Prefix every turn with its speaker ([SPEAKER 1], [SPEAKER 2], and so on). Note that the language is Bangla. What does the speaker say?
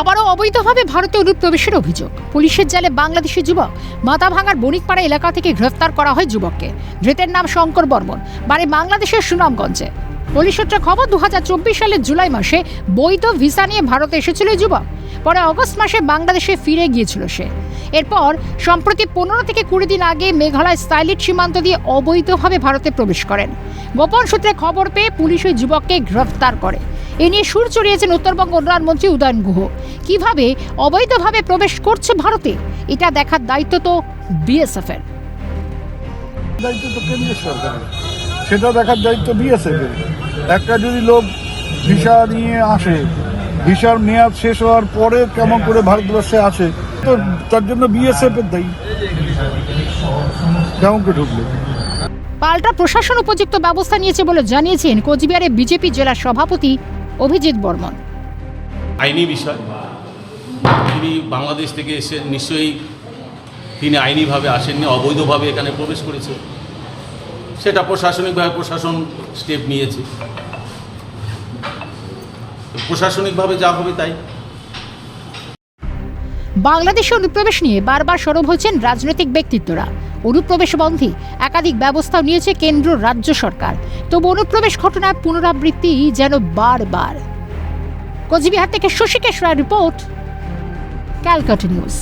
[SPEAKER 1] আবারও অবৈধভাবে ভারতে অনুপ্রবেশের অভিযোগ। পুলিশের জালে বাংলাদেশি যুবক মাথা ভাঙার বণিকপাড়া এলাকা থেকে গ্রেফতার করা হয় যুবককে। ধৃতের নাম শঙ্কর বর্মন, বাড়ি বাংলাদেশের সুনামগঞ্জে। পুলিশ সূত্রে খবর, দুহাজার চব্বিশ সালের জুলাই মাসে বৈধ ভিসা নিয়ে ভারতে এসেছিল যুবক। পরে অগস্ট মাসে বাংলাদেশে ফিরে গিয়েছিল সে। এরপর সম্প্রতি পনেরো থেকে কুড়ি দিন আগে মেঘালয় স্টাইলিট সীমান্ত দিয়ে অবৈধভাবে ভারতে প্রবেশ করেন। গোপন সূত্রে খবর পেয়ে পুলিশ ওই যুবককে গ্রেফতার করে। এ নিয়ে সুর চড়িয়েছেন উত্তরবঙ্গ উন্নয়ন মন্ত্রী উদয়ন গুহ। কীভাবে অবৈধভাবে প্রবেশ করছে ভারতে? এটা দেখার দায়িত্ব তো বিএসএফ এর
[SPEAKER 2] দায়িত্ব তো কেন্দ্রীয় সরকারের। সেটা দেখার দায়িত্ব বিএসএফ এর একটা যদি লোক ভিসা নিয়ে আসে ভিসার মেয়াদ শেষ হওয়ার পরে কেমন করে ভারতবর্ষে আসে তো তার জন্য বিএসএফ এর দায়ী। কেমন করে ঢুকলো
[SPEAKER 1] পাল্টা প্রশাসন উপযুক্ত ব্যবস্থা নিয়েছে বলে জানিয়েছেন কোচবিহারে বিজেপি জেলা সভাপতি অভিজিৎ বর্মন।
[SPEAKER 3] আইনি বিষয়। তিনি বাংলাদেশ থেকে এসে নিশ্চয়ই তিনি আইনিভাবে আসেননি, অবৈধভাবে এখানে প্রবেশ করেছে। সেটা প্রশাসনিকভাবে প্রশাসন স্টেপ নিয়েছে। প্রশাসনিকভাবে যা হবে তাই।
[SPEAKER 1] বাংলাদেশে অনুপ্রবেশ নিয়ে বারবার সরব হয়েছেন রাজনৈতিক ব্যক্তিত্বরা। অনুপ্রবেশ বন্ধে একাধিক ব্যবস্থা নিয়েছে কেন্দ্র রাজ্য সরকার। তবু অনুপ্রবেশ ঘটনায় পুনরাবৃত্তি যেন বারবার। কোচবিহার থেকে Shashikesh Roy report, Calcutta news.